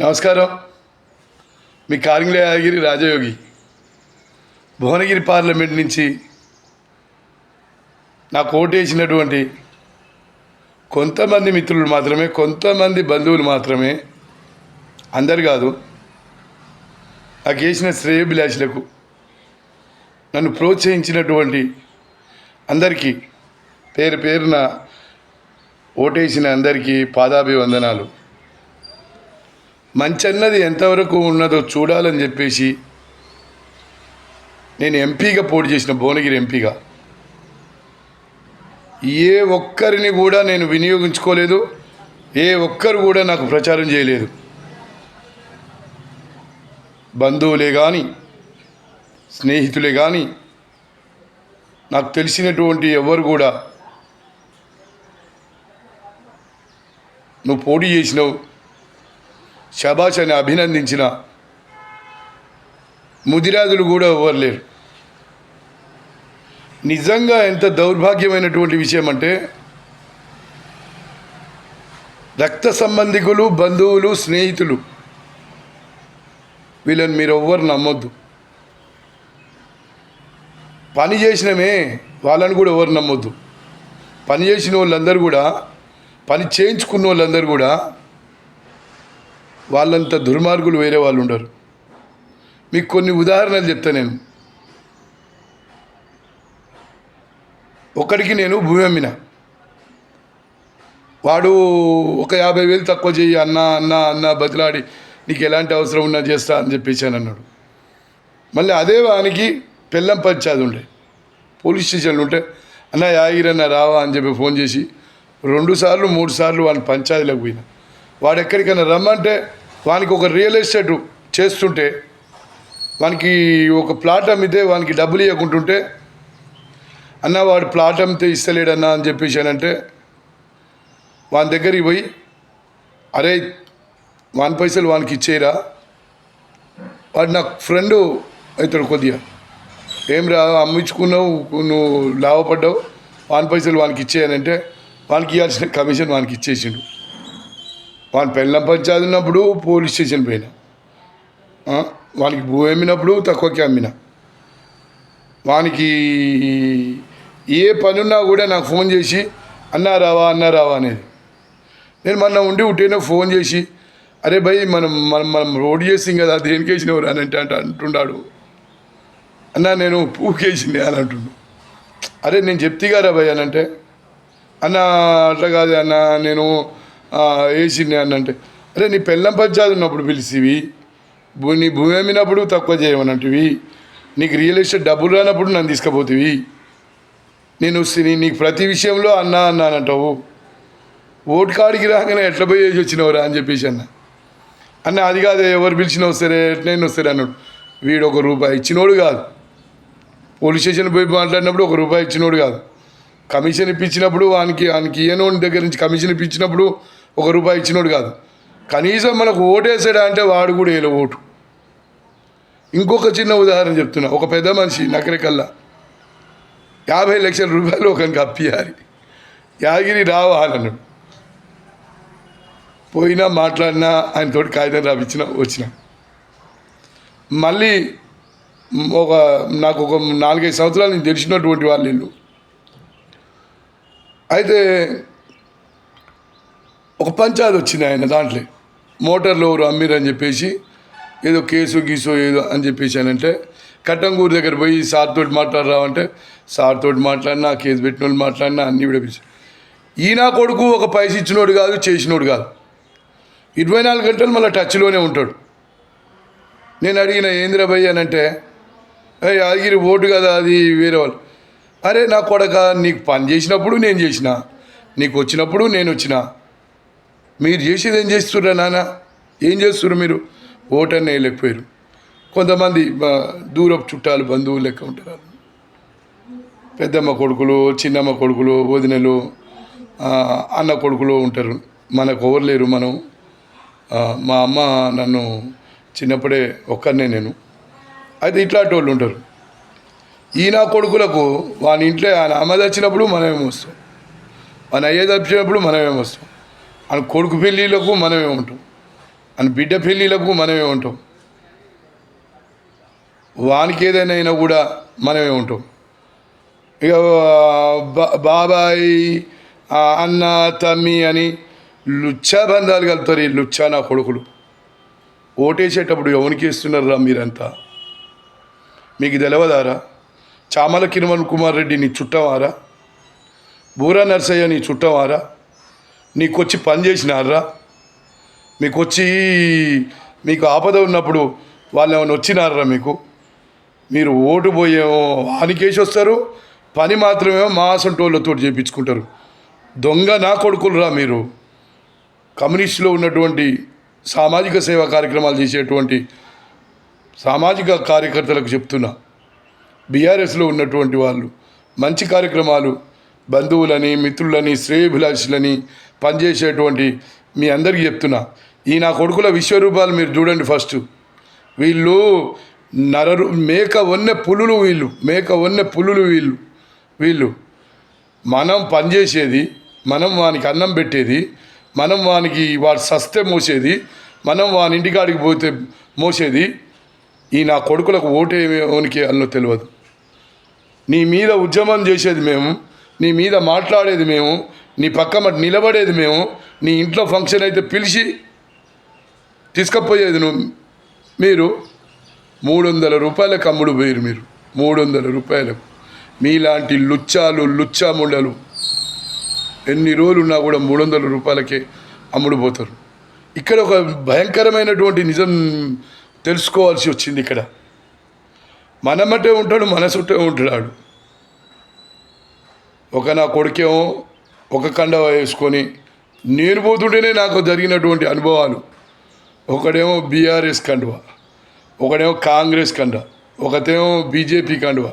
నమస్కారం. మీ కారింగ్లయాగిరి రాజయోగి. భువనగిరి పార్లమెంట్ నుంచి నాకు ఓటేసినటువంటి కొంతమంది మిత్రులు మాత్రమే కొంతమంది బంధువులు మాత్రమే అందరు కాదు నాకు వేసిన శ్రేయభిలాషులకు నన్ను ప్రోత్సహించినటువంటి అందరికీ పేరు పేరున ఓటేసిన అందరికీ పాదాభివందనాలు. మంచన్నది ఎంతవరకు ఉన్నదో చూడాలని చెప్పేసి నేను ఎంపీగా పోటీ చేసిన భువనగిరి ఎంపీగా. ఏ ఒక్కరిని కూడా నేను వినియోగించుకోలేదు ఏ ఒక్కరు కూడా నాకు ప్రచారం చేయలేదు. బంధువులే కానీ స్నేహితులే కానీ నాకు తెలిసినటువంటి ఎవరు కూడా నువ్వు పోటీ చేసినావు షబాష్ అని అభినందించిన ముదిరాజులు కూడా ఎవరు లేరు. నిజంగా ఎంత దౌర్భాగ్యమైనటువంటి విషయం అంటే రక్త సంబంధికులు బంధువులు స్నేహితులు వీళ్ళని మీరు ఎవ్వరు నమ్మొద్దు. పని చేసినమే వాళ్ళని కూడా ఎవరు నమ్మొద్దు. పని చేసిన వాళ్ళందరూ కూడా పని చేయించుకున్న వాళ్ళందరూ కూడా వాళ్ళంత దుర్మార్గులు వేరే వాళ్ళు ఉండరు. మీకు కొన్ని ఉదాహరణలు చెప్తా నేను. ఒకడికి నేను భూమి అమ్మిన. వాడు ఒక యాభై వేలు తక్కువ చెయ్యి అన్న అన్న అన్న బతిలాడి నీకు ఎలాంటి అవసరం ఉన్నా చేస్తా అని చెప్పేసి అన్నాడు. మళ్ళీ అదే వానికి పెళ్ళం పంచాది ఉండే. పోలీస్ స్టేషన్లు ఉంటే అన్న యాగిరన్న రావా అని చెప్పి ఫోన్ చేసి రెండు సార్లు మూడు సార్లు వాడిని పంచాయతీలకు పోయినా. వాడు ఎక్కడికైనా రమ్మంటే వానికి ఒక రియల్ ఎస్టేట్ చేస్తుంటే వానికి ఒక ప్లాట్ అమ్మితే వానికి డబ్బులు ఇవ్వకుంటుంటే అన్న వాడు ప్లాట్ అమ్మితే ఇస్తలేడన్నా అని చెప్పేసి అంటే వాని దగ్గరికి పోయి అరే వాని పైసలు వానికి ఇచ్చేయరా? వాడు నాకు ఫ్రెండు అవుతాడు కొద్దిగా. ఏం రా అమ్మించుకున్నావు నువ్వు లాభపడ్డావు వాని పైసలు వానికి ఇచ్చేయనంటే వానికి ఇవ్వాల్సిన కమిషన్ వానికి ఇచ్చేసిండు. వాని పెళ్ళం పంచాయతీ ఉన్నప్పుడు పోలీస్ స్టేషన్ పోయినా. వానికి భూమి అమ్మినప్పుడు తక్కువకి అమ్మిన. వానికి ఏ పని ఉన్నా కూడా నాకు ఫోన్ చేసి అన్నా రావా అన్నా రావా అనేది. నేను మొన్న ఉండి ఉంటేనే ఫోన్ చేసి అరే భయ్ మనం మనం మనం రోడ్ చేసాం కదా దేనికి వేసినవారు అని అంటే అంటే అంటున్నాడు అన్నా నేను పూకేసింది అని అంటుండు. అరే నేను చెప్తే కదా భయ్ అని అంటే అన్న అట్లా కాదు అన్న నేను ఆ, వేసింది అని అంటే అరే నీ పెళ్ళం పంచాది ఉన్నప్పుడు పిలిచివి నీ భూమి అమ్మినప్పుడు తక్కువ చేయమన్నట్టువి నీకు రియల్ ఎస్టేట్ డబ్బులు రానప్పుడు నన్ను తీసుకుపోతివి నేను నీకు ప్రతి విషయంలో అన్నా అన్నానంటావు ఓటు కాడికి రాగానే ఎట్లా పోయి వేసి వచ్చినవరా? అని చెప్పేసి అన్న. అన్న అది కాదు ఎవరు పిలిచినా వస్తారే ఎట్లయినా వస్తారే అన్నాడు. వీడు ఒక రూపాయి ఇచ్చినోడు కాదు. పోలీస్ స్టేషన్ పోయి మాట్లాడినప్పుడు ఒక రూపాయి ఇచ్చినోడు కాదు. కమిషన్ ఇప్పించినప్పుడు వానికి వానికి ఈయనోని దగ్గర నుంచి కమిషన్ ఇప్పించినప్పుడు ఒక రూపాయి ఇచ్చినోడు కాదు. కనీసం మనకు ఓటేసాడా అంటే వాడు కూడా వేయలే ఓటు. ఇంకొక చిన్న ఉదాహరణ చెప్తున్నా. ఒక పెద్ద మనిషి నకరికల్లా యాభై లక్షల రూపాయలు ఒకరికి అప్పియాలి. యాగిరి రావాలన్నాడు పోయినా మాట్లాడినా ఆయన తోటి కాగితం రాపించిన వచ్చిన. మళ్ళీ ఒక నాకు ఒక నాలుగైదు సంవత్సరాలు నేను తెలిసినటువంటి వాళ్ళు ఇల్లు అయితే ఒక పంచాయతీ వచ్చింది ఆయన దాంట్లో. మోటార్లు ఎవరు అమ్మిరని చెప్పేసి ఏదో కేసు గీసు ఏదో అని చెప్పేసి అని అంటే కట్టంగూరు దగ్గర పోయి సార్ తోటి మాట్లాడరావంటే సార్ తోటి మాట్లాడినా కేసు పెట్టిన వాళ్ళు మాట్లాడినా అన్నీ విడిపించి ఈయన కొడుకు ఒక పైస ఇచ్చినోడు కాదు చేసినోడు కాదు. ఇరవై నాలుగు గంటలు మళ్ళీ టచ్లోనే ఉంటాడు. నేను అడిగిన ఏంద్ర అని అంటే "ఏ, యాదగిరి ఓటు కదా అది వేరే వాళ్ళు. అరే నా కొడక నీకు పని చేసినప్పుడు నేను చేసిన నీకు వచ్చినప్పుడు నేను వచ్చిన మీరు చేసేది ఏం చేస్తుర్రా నాన్న? ఏం చేస్తుర్రు మీరు? ఓటు అని వేయలేకపోయారు. కొంతమంది దూరపు చుట్టాలు బంధువులు లెక్క ఉంటారు. పెద్దమ్మ కొడుకులు చిన్నమ్మ కొడుకులు వదినలు అన్న కొడుకులు ఉంటారు. మనకు ఎవరు లేరు మనం. మా అమ్మ నన్ను చిన్నప్పుడే ఒక్కరినే నేను. అయితే ఇట్లాంటి వాళ్ళు ఉంటారు ఈయన కొడుకులకు వాని ఇంట్లో ఆయన అమ్మ తెచ్చినప్పుడు మనమేమొస్తాం మన అయ్య తప్పినప్పుడు మనమేమొస్తాం అని కొడుకు పెళ్ళిళ్ళకు మనమే ఉంటాం. అని బిడ్డ పెళ్ళిళ్ళకు మనమే ఉంటాం. వానికి ఏదైనా అయినా కూడా మనమే ఉంటాం. ఇక బాబాయ్ అన్న తమ్మి అని లుచ్చా బంధాలు కలుపుతారు ఈ లుచ్చా నా కొడుకులు. ఓటేసేటప్పుడు ఎవరికి ఇస్తున్నారా మీరంతా? మీకు తెలవదారా? చామల కిరణ్ కుమార్ రెడ్డి నీ చుట్టవారా? బూరా నర్సయ్య నీ చుట్టవారా? నీకొచ్చి పని చేసినారా మీకు వచ్చి మీకు ఆపద ఉన్నప్పుడు వాళ్ళు ఏమైనా వచ్చినారా మీకు? మీరు ఓటు పోయేమో వానికేసి వస్తారు పని మాత్రమేమో మా అసంటోళ్ళతో చేయించుకుంటారు దొంగ నా కొడుకులురా మీరు. కమ్యూనిస్టులో ఉన్నటువంటి సామాజిక సేవా కార్యక్రమాలు చేసేటువంటి సామాజిక కార్యకర్తలకు చెప్తున్నా. బీఆర్ఎస్లో ఉన్నటువంటి వాళ్ళు మంచి కార్యక్రమాలు బంధువులని మిత్రులని శ్రేయభిలాషులని పనిచేసేటువంటి మీ అందరికీ చెప్తున్నా. ఈ నా కొడుకుల విశ్వరూపాలు మీరు చూడండి ఫస్ట్. వీళ్ళు నరరు మేక వన్నె పులులు వీళ్ళు మేక వన్నె పులులు వీళ్ళు వీళ్ళు. మనం పనిచేసేది మనం వానికి అన్నం పెట్టేది మనం వానికి వాడు సస్తే మోసేది మనం వాని ఇంటికాడికి పోతే మోసేది ఈ నా కొడుకులకు ఓటేమోనికి అన్నో తెలియదు నీ మీద ఉద్యమం చేసేది మేము నీ మీద మాట్లాడేది మేము నీ పక్క మటు నిలబడేది మేము నీ ఇంట్లో ఫంక్షన్ అయితే పిలిచి తీసుకపోయేది నువ్వు. మీరు మూడు వందల రూపాయలకు అమ్ముడు పోయారు మీరు. మూడు వందల రూపాయలకు. మీలాంటి లుచ్చాలు లుచ్చా ముండలు ఎన్ని రోజులు ఉన్నా కూడా మూడు వందల రూపాయలకే అమ్ముడు పోతారు. ఇక్కడ ఒక భయంకరమైనటువంటి నిజం తెలుసుకోవాల్సి వచ్చింది ఇక్కడ. మనమటే ఉంటాడు మన చుట్టే ఉంటాడు ఒక నా కొడుకేమో ఒక కండ వేసుకొని నేను పోతుంటేనే నాకు జరిగినటువంటి అనుభవాలు. ఒకడేమో బీఆర్ఎస్ కండువ ఒకడేమో కాంగ్రెస్ కండ ఒకటేమో బీజేపీ కండువ.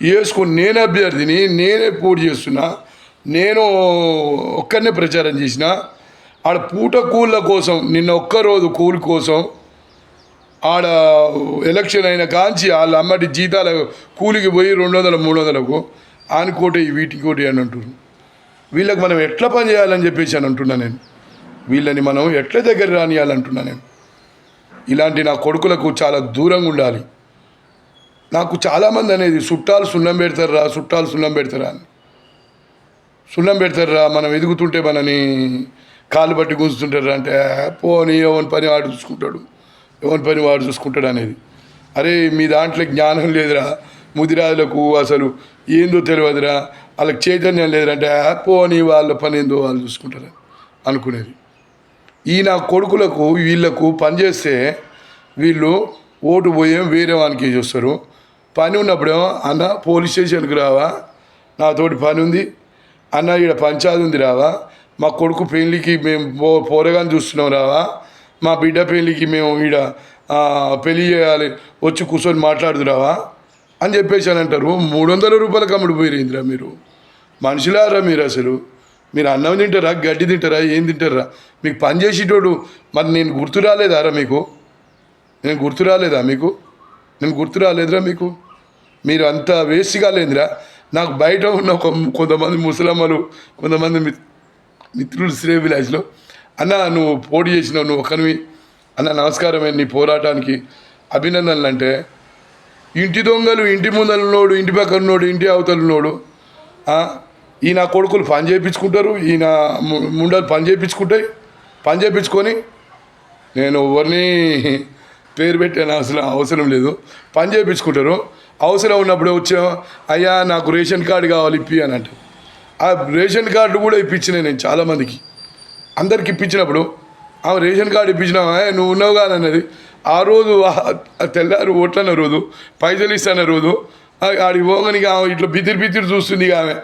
వేసుకొని నేను అభ్యర్థిని నేనే పోటీ చేస్తున్నా నేను ఒక్కరినే ప్రచారం చేసిన ఆడ పూట కూళ్ళ కోసం నిన్న ఒక్కరోజు కూలి కోసం ఆడ ఎలక్షన్ అయిన కాంచి వాళ్ళ అమ్మటి జీతాల కూలికి పోయి రెండు వందల మూడు వందలకు ఆనుకోటి వీటికోటి అని అంటున్నారు వీళ్ళకి మనం ఎట్లా పని చేయాలని చెప్పేసి అని అంటున్నా నేను. వీళ్ళని మనం ఎట్ల దగ్గర రానియాలంటున్నా నేను. ఇలాంటి నా కొడుకులకు చాలా దూరంగా ఉండాలి. నాకు చాలామంది అనేది చుట్టాలు సున్నం పెడతారా చుట్టాలు సున్నం పెడతారా అని. సున్నం పెడతారా మనం ఎదుగుతుంటే మనని కాలు బట్టి గుంజుతుంటారా అంటే పోనీ ఎవరి పని వాడు చూసుకుంటాడు. ఎవరి పని వాడు చూసుకుంటాడు అనేది. అరే మీ దాంట్లో జ్ఞానం లేదురా. ముదిరాజులకు అసలు ఏందో తెలియదురా. వాళ్ళకి చైతన్యం లేదంటే పోనీ వాళ్ళ పని ఏందో వాళ్ళు చూసుకుంటారు అనుకునేది. ఈ నా కొడుకులకు వీళ్ళకు పనిచేస్తే వీళ్ళు ఓటు పోయే వేరే వానికి చూస్తారు? పని ఉన్నప్పుడేమో అన్న పోలీస్ స్టేషన్కి రావా? నాతోటి పని ఉంది. అన్న ఈడ పంచాయతీ ఉంది రావా? మా కొడుకు పెళ్ళికి మేము పో పోరగాని చూస్తున్నాం రావా? మా బిడ్డ పెళ్ళికి మేము ఈడ పెళ్ళి చేయాలి వచ్చి కూర్చొని మాట్లాడుదురావా అని చెప్పేసి అని అంటారు. మూడు వందల రూపాయలకు అమ్ముడు పోయిరిందిరా మీరు. మనుషులారా మీరు అసలు? మీరు అన్నం తింటారా గడ్డి తింటారా ఏం తింటారా? మీకు పని చేసేటోడు మరి నేను గుర్తు రాలేదారా మీకు? నేను గుర్తు రాలేదా మీకు? నేను గుర్తు రాలేదురా మీకు? మీరు అంత వేస్ట్ కాలేదురా నాకు బయట ఉన్న ఒక కొంతమంది ముసలమ్మలు కొంతమంది మిత్రులు శ్రీ విలాజ్లో అన్న నువ్వు పోటీ చేసినావు నువ్వు ఒకరివి అన్న నమస్కారమే నీ పోరాటానికి అభినందనలు అంటే ఇంటి దొంగలు ఇంటి ముందలున్నోడు ఇంటి పక్కన ఉన్నోడు ఇంటి అవతలున్నోడు ఈయన కొడుకులు పని చేయించుకుంటారు ఈయన ము- ముండలు పని చేయించుకుంటాయి. పని చేయించుకొని నేను ఎవరిని పేరు పెట్టాను అసలు అవసరం లేదు. పని చేయించుకుంటారు. అవసరం ఉన్నప్పుడు వచ్చా అయ్యా నాకు రేషన్ కార్డు కావాలి ఇప్పి అని అంటే ఆ రేషన్ కార్డు కూడా ఇప్పించిన నేను చాలామందికి అందరికి ఇప్పించినప్పుడు ఆమె రేషన్ కార్డు ఇప్పించినావా నువ్వు ఉన్నావు కాదన్నది ఆ రోజు తెల్లారు ఓట్లన్న రోజు పైసలు ఇస్తాన రోజు ఆడికి పోగానే ఆమె ఇట్లా బితిరి బితిరి చూస్తుంది ఇక ఆమె.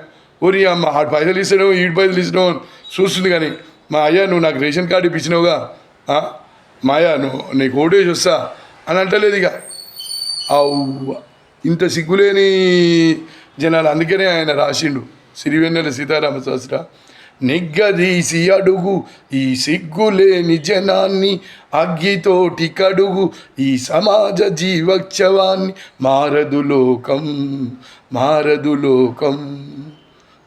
ఓరి అమ్మ ఆడు పైసలు ఇస్తాడు ఈడు పైసలు ఇస్తాడు అని చూస్తుంది కానీ మా అయ్యా నువ్వు నాకు రేషన్ కార్డు ఇప్పించినావుగా మా అయ్యా నువ్వు నీకు ఓటేజ్ వస్తా అని అంటలేదు ఇక. ఇంత సిగ్గులేని జనాలు అందుకనే ఆయన రాసిండు. సిరివెన్నెల సీతారామ శాస్త్ర నిగ్గదీసి అడుగు ఈ సిగ్గులేని జనాన్ని అగ్గితోటి కడుగు ఈ సమాజ జీవోత్సవాన్ని మారదు లోకం మారదు లోకం.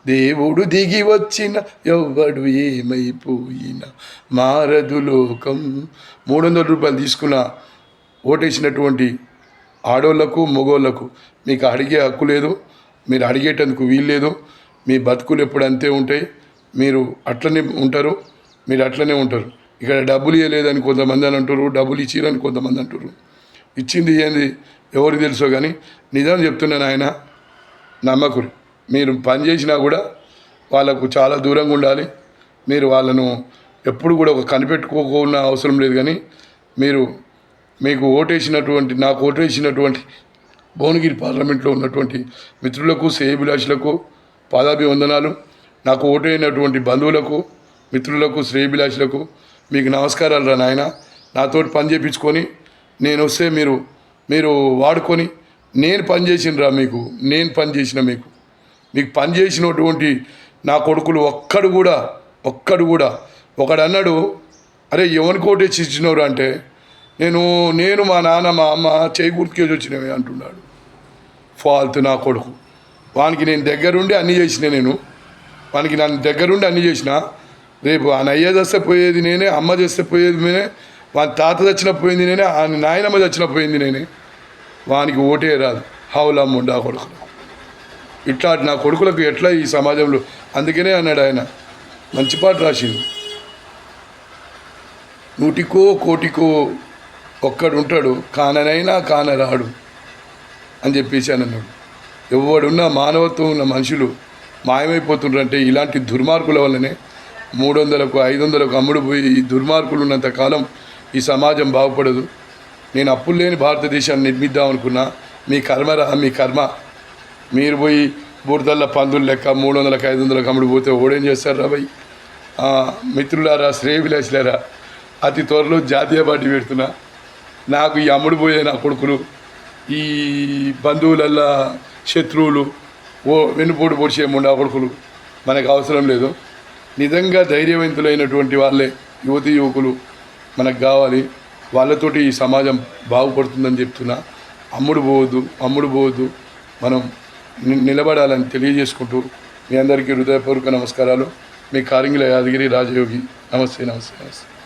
దేవుడు దిగి వచ్చిన ఎవ్వడు ఏమైపోయిన. మారదు లోకం. మూడు వందల రూపాయలు తీసుకున్న ఓటేసినటువంటి ఆడోళ్ళకు మగోళ్ళకు మీకు అడిగే హక్కు లేదు మీరు అడిగేటందుకు వీలు లేదు. మీ బతుకులు ఎప్పుడు అంతే ఉంటాయి. మీరు అట్లనే ఉంటారు మీరు అట్లనే ఉంటారు. ఇక్కడ డబ్బులు ఇవ్వలేదని కొంతమంది అని అంటారు డబ్బులు ఇచ్చిరని కొంతమంది అంటారు ఇచ్చింది ఏంది? ఎవరికి తెలుసో కానీ నిజం చెప్తున్నాను ఆయన నమ్మకులు. మీరు పని చేసినా కూడా వాళ్ళకు చాలా దూరంగా ఉండాలి. మీరు వాళ్ళను ఎప్పుడు కూడా ఒక కనిపెట్టుకోకుండా అవసరం లేదు కానీ మీరు మీకు ఓటేసినటువంటి నాకు ఓటేసినటువంటి భువనగిరి పార్లమెంట్లో ఉన్నటువంటి మిత్రులకు శ్రేయభిలాషులకు పాదాభివందనాలు. నాకు ఓటైనటువంటి బంధువులకు మిత్రులకు శ్రేయభిలాషులకు మీకు నమస్కారాలు రా నాయన. నాతోటి పని చేయించుకొని నేను వస్తే మీరు మీరు వాడుకొని నేను పని చేసినరా మీకు? నేను పని చేసిన మీకు? నీకు పని చేసినటువంటి నా కొడుకులు ఒక్కడు కూడా ఒక్కడు కూడా. ఒకడు అన్నాడు అరే ఎవరి ఓటేసి ఇచ్చినವರು అంటే నేను నేను మా నాన్న మా అమ్మ చేయి గుర్తుకేసి వచ్చినవి అంటున్నాడు. ఫాల్త్ నా కొడుకు. వానికి నేను దగ్గరుండి అన్నీ చేసిన నేను. వానికి నన్ను దగ్గరుండి అన్నీ చేసిన రేపు ఆయన అయ్య చేస్తే పోయేది నేనే అమ్మ చేస్తే పోయేది నేనే వాని తాత చచ్చిన పోయింది నేనే ఆయన నాయనమ్మ చచ్చిన పోయింది నేనే. వానికి ఓటే రాదు. హౌలమ్మ ఉండా కొడుకు ఇట్లా నా కొడుకులకు ఎట్లా ఈ సమాజంలో? అందుకనే అన్నాడు ఆయన. మంచి పాట రాసింది నూటికో కోటికో ఒక్కడు ఉంటాడు కాననైనా కానరాడు అని చెప్పేసి అని అన్నాడు. ఎవడున్న మానవత్వం ఉన్న మనుషులు మాయమైపోతుండ్రంటే ఇలాంటి దుర్మార్గుల వల్లనే మూడు వందలకు ఐదు వందలకు అమ్ముడు పోయి ఈ దుర్మార్గులు ఉన్నంత కాలం ఈ సమాజం బాగుపడదు. నేను అప్పులు లేని భారతదేశాన్ని నిర్మిద్దాం అనుకున్నా మీ కర్మరా మీ కర్మ మీరు పోయి బురదల్ల పందులు లెక్క మూడు వందలకు ఐదు వందలకు అమ్ముడు పోతే ఓడేం చేస్తారు రా భయ్? మిత్రులారా శ్రేయభిలాషులారా అతి త్వరలో జాతీయ పార్టీ పెడుతున్నా. నాకు ఈ అమ్ముడు పోయే నా కొడుకులు ఈ బంధువులల్లా శత్రువులు ఓ వెన్నుపోటు పొడిచే ముండా కొడుకులు మనకు అవసరం లేదు. నిజంగా ధైర్యవంతులైనటువంటి వాళ్ళే యువతి యువకులు మనకు కావాలి. వాళ్ళతోటి ఈ సమాజం బాగుపడుతుందని చెప్తున్నా. అమ్ముడు పోవద్దు అమ్ముడు పోవద్దు. మనం నిలబడాలని తెలియజేసుకుంటూ మీ అందరికీ హృదయపూర్వక నమస్కారాలు. మీ కారింగిల యాదగిరి రాజయోగి. నమస్తే నమస్తే నమస్తే.